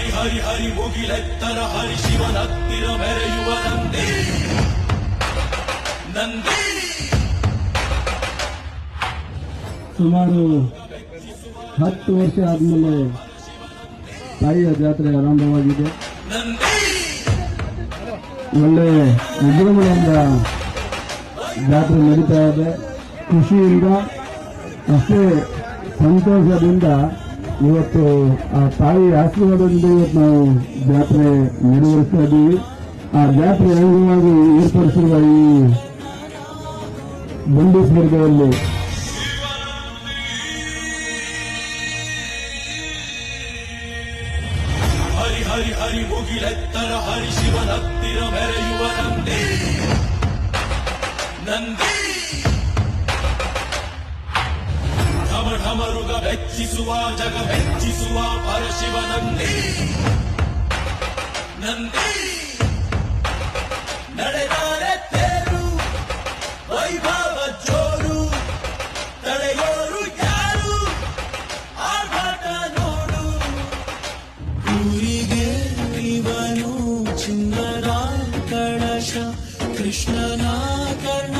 ಹರಿ ಹರಿ ಹರಿ ಮುಗಿಲೆತ್ತರ ಹರಿ ಶಿವನತ್ತಿರ ಮೆರೆಯುವ ನಂದಿ ನಂದಿ. ಸುಮಾರು ಹತ್ತು ವರ್ಷ ಆದಮೇಲೆ ತಾಯಿಯ ಜಾತ್ರೆ ಆರಂಭವಾಗಿದೆ. ಒಳ್ಳೆ ವಿಜೃಂಭಣೆಯಿಂದ ಜಾತ್ರೆ ನಡೀತಾ ಇದೆ. ಖುಷಿಯಿಂದ ಅಷ್ಟೇ ಸಂತೋಷದಿಂದ ಇವತ್ತು ಆ ತಾಯಿ ಆಶೀರ್ವಾದದಿಂದ ಇವತ್ತು ನಾವು ಜಾತ್ರೆ ನೆರವೇರಿಸ್ತಾ ಇದ್ದೀವಿ ಆ ಜಾತ್ರೆ ಅಂಗವಾಗಿ ಏರ್ಪಡಿಸಿರುವ ಈ ಬಂಡಿ ಸ್ಪರ್ಧೆಯಲ್ಲಿ ಹರಿ ಹರಿ ಹರಿ ಮುಗಿಲೆತ್ತರ ಹರಿ ಶಿವನತ್ತಿರ ಮೆರೆಯುವ ನಂದಿ ನಂದಿ ಢಮ ಢಮರುಗ ಬೆಚ್ಚಿಸುವ ಜಗ ಬೆಚ್ಚಿಸುವ ಪರಶಿವ ನಂದಿ ನಂದಿ ನಡೆದಾರೆ ತೇರು ವೈಭವ ಜೋರು ತಡೆಯೋರು ಯಾರು ಆರ್ಭಟ ನೋಡು ಊರಿಗೆ ಇವನು ಚಿನ್ನದ ಕಳಶ ಕೃಷ್ಣನ ಕರ್ಣ